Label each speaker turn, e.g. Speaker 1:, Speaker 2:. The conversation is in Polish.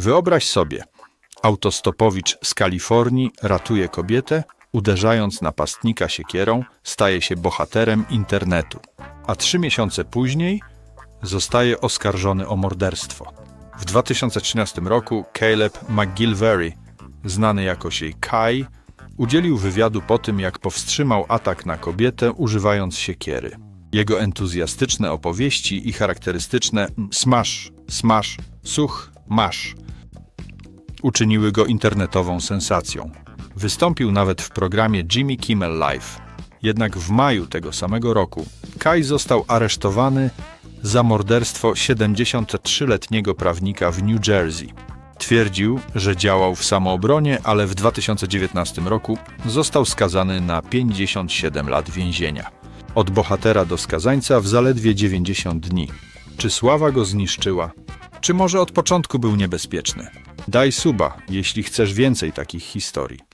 Speaker 1: Wyobraź sobie, autostopowicz z Kalifornii ratuje kobietę, uderzając napastnika siekierą, staje się bohaterem internetu, a trzy miesiące później zostaje oskarżony o morderstwo. W 2013 roku Caleb McGilvery, znany jako się Kai, udzielił wywiadu po tym, jak powstrzymał atak na kobietę używając siekiery. Jego entuzjastyczne opowieści i charakterystyczne smash, smash, such, masz uczyniły go internetową sensacją. Wystąpił nawet w programie Jimmy Kimmel Live. Jednak w maju tego samego roku Kai został aresztowany za morderstwo 73-letniego prawnika w New Jersey. Twierdził, że działał w samoobronie, ale w 2019 roku został skazany na 57 lat więzienia. Od bohatera do skazańca w zaledwie 90 dni. Czy sława go zniszczyła? Czy może od początku był niebezpieczny? Daj suba, jeśli chcesz więcej takich historii.